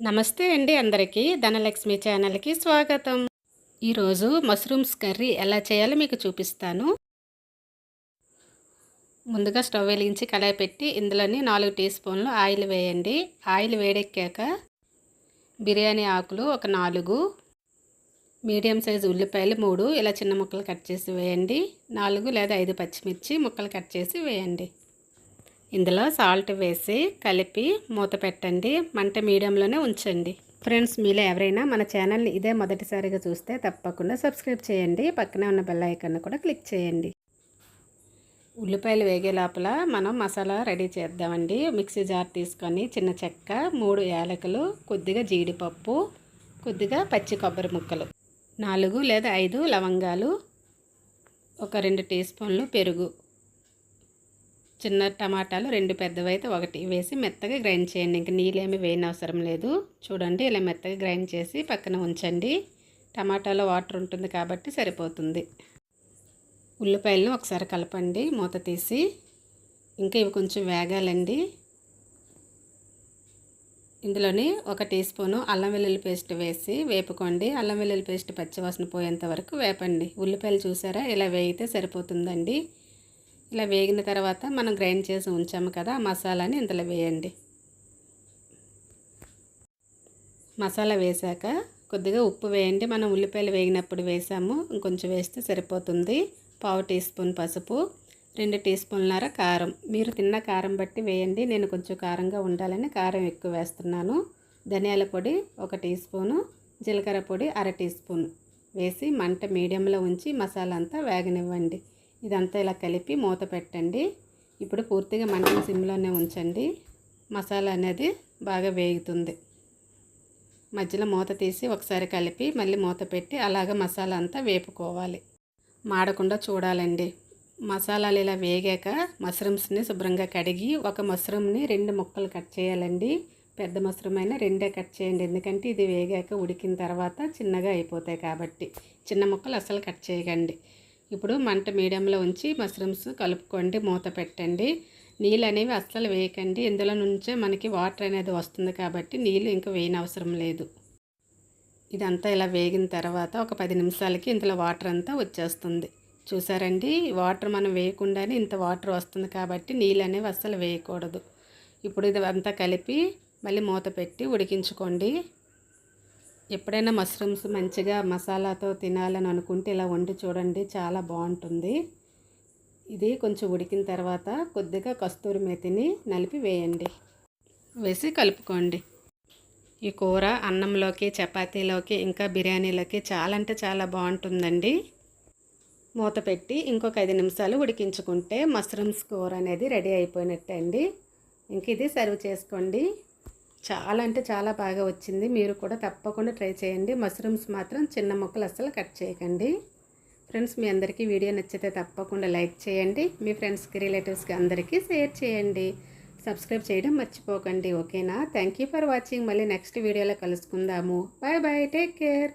నమస్తే అండి అందరికీ. ధనలక్ష్మి ఛానల్కి స్వాగతం. ఈరోజు మష్రూమ్స్ కర్రీ ఎలా చేయాలో మీకు చూపిస్తాను. ముందుగా స్టవ్ వెలిగించి కళాయి పెట్టి ఇందులోని నాలుగు టీ స్పూన్లు ఆయిల్ వేయండి. ఆయిల్ వేడెక్కాక బిర్యానీ ఆకులు ఒక నాలుగు మీడియం సైజు ఉల్లిపాయలు మూడు ఇలా చిన్న ముక్కలు కట్ చేసి వేయండి. నాలుగు లేదా ఐదు పచ్చిమిర్చి ముక్కలు కట్ చేసి వేయండి. ఇందులో సాల్ట్ వేసి కలిపి మూత పెట్టండి. మంట మీడియంలోనే ఉంచండి. ఫ్రెండ్స్ మీలో ఎవరైనా మన ఛానల్ని ఇదే మొదటిసారిగా చూస్తే తప్పకుండా సబ్స్క్రైబ్ చేయండి. పక్కనే ఉన్న బెల్ ఐకాన్ కూడా క్లిక్ చేయండి. ఉల్లిపాయలు వేగే లోపల మనం మసాలా రెడీ చేద్దామండి. మిక్సీ జార్ తీసుకొని చిన్న చెక్క మూడు యాలకులు కొద్దిగా జీడిపప్పు కొద్దిగా పచ్చి కొబ్బరి ముక్కలు నాలుగు లేదా ఐదు లవంగాలు ఒక రెండు టీ స్పూన్లు పెరుగు చిన్న టమాటాలు రెండు పెద్దవి అయితే ఒకటి వేసి మెత్తగా గ్రైండ్ చేయండి. ఇంక నీళ్ళేమి వేయని అవసరం లేదు. చూడండి ఇలా మెత్తగా గ్రైండ్ చేసి పక్కన ఉంచండి. టమాటాలో వాటర్ ఉంటుంది కాబట్టి సరిపోతుంది. ఉల్లిపాయలను ఒకసారి కలపండి మూత తీసి. ఇంకా ఇవి కొంచెం వేగాలండి. ఇందులోని ఒక టీ స్పూను అల్లం వెల్లుల్లి పేస్ట్ వేసి వేపుకోండి. అల్లం వెల్లుల్లి పేస్ట్ పచ్చివాసన పోయేంత వరకు వేపండి. ఉల్లిపాయలు చూసారా? ఇలా వేగితే సరిపోతుందండి. ఇలా వేగిన తర్వాత మనం గ్రైండ్ చేసి ఉంచాము కదా మసాలాని ఇంతలో వేయండి. మసాలా వేశాక కొద్దిగా ఉప్పు వేయండి. మనం ఉల్లిపాయలు వేగినప్పుడు వేసాము. ఇంకొంచెం వేస్తే సరిపోతుంది. పావు టీ స్పూన్ పసుపు రెండు టీ స్పూన్లర కారం. మీరు తిన్న కారం బట్టి వేయండి. నేను కొంచెం కారంగా ఉండాలని కారం ఎక్కువ వేస్తున్నాను. ధనియాల పొడి ఒక టీ స్పూను జీలకర్ర పొడి అర టీ స్పూన్ వేసి మంట మీడియంలో ఉంచి మసాలా అంతా వేగనివ్వండి. ఇదంతా ఇలా కలిపి మూత పెట్టండి. ఇప్పుడు పూర్తిగా మంటను సిమ్లోనే ఉంచండి. మసాలా అనేది బాగా వేగుతుంది. మధ్యలో మూత తీసి ఒకసారి కలిపి మళ్ళీ మూత పెట్టి అలాగ మసాలా అంతా వేపుకోవాలి. మాడకుండా చూడాలండి. మసాలాలు ఇలా వేగాక మష్రూమ్స్ని శుభ్రంగా కడిగి ఒక మష్రూమ్ని రెండు ముక్కలు కట్ చేయాలండి. పెద్ద మష్రూమ్ అయినా రెండే కట్ చేయండి. ఎందుకంటే ఇది వేగాక ఉడికిన తర్వాత చిన్నగా అయిపోతాయి కాబట్టి. చిన్న ముక్కలు అసలు కట్ చేయకండి. ఇప్పుడు మంట మీడియంలో ఉంచి మష్రూమ్స్ కలుపుకోండి మూత పెట్టండి. నీళ్ళు అనేవి అస్సలు వేయకండి. ఇందులో నుంచే మనకి వాటర్ అనేది వస్తుంది కాబట్టి నీళ్ళు ఇంకా వేయనవసరం లేదు. ఇదంతా ఇలా వేగిన తర్వాత ఒక పది నిమిషాలకి ఇందులో వాటర్ అంతా వచ్చేస్తుంది. చూసారండి? వాటర్ మనం వేయకుండానే ఇంత వాటర్ వస్తుంది కాబట్టి నీళ్ళు అనేవి అస్సలు వేయకూడదు. ఇప్పుడు ఇది అంతా కలిపి మళ్ళీ మూత పెట్టి ఉడికించుకోండి. ఎప్పుడైనా మష్రూమ్స్ మంచిగా మసాలాతో తినాలని అనుకుంటే ఇలా వండి చూడండి చాలా బాగుంటుంది. ఇది కొంచెం ఉడికిన తర్వాత కొద్దిగా కస్తూరి మెతిని నలిపి వేయండి. వేసి కలుపుకోండి. ఈ కూర అన్నంలోకి చపాతీలోకి ఇంకా బిర్యానీలోకి చాలా అంటే చాలా బాగుంటుందండి. మూత పెట్టి ఇంకొక ఐదు నిమిషాలు ఉడికించుకుంటే మష్రూమ్స్ కూర అనేది రెడీ అయిపోయినట్టే అండి ఇంక ఇది సర్వ్ చేసుకోండి. చాలా అంటే చాలా బాగా వచ్చింది. మీరు కూడా తప్పకుండా ట్రై చేయండి. మష్రూమ్స్ మాత్రం చిన్న ముక్కలు అస్సలు కట్ చేయకండి. ఫ్రెండ్స్ మీ అందరికీ వీడియో నచ్చితే తప్పకుండా లైక్ చేయండి. మీ ఫ్రెండ్స్కి రిలేటివ్స్కి అందరికీ షేర్ చేయండి. సబ్స్క్రైబ్ చేయడం మర్చిపోకండి. ఓకేనా? Thank you for watching. మళ్ళీ నెక్స్ట్ వీడియోలో కలుసుకుందాము. Bye bye. Take care.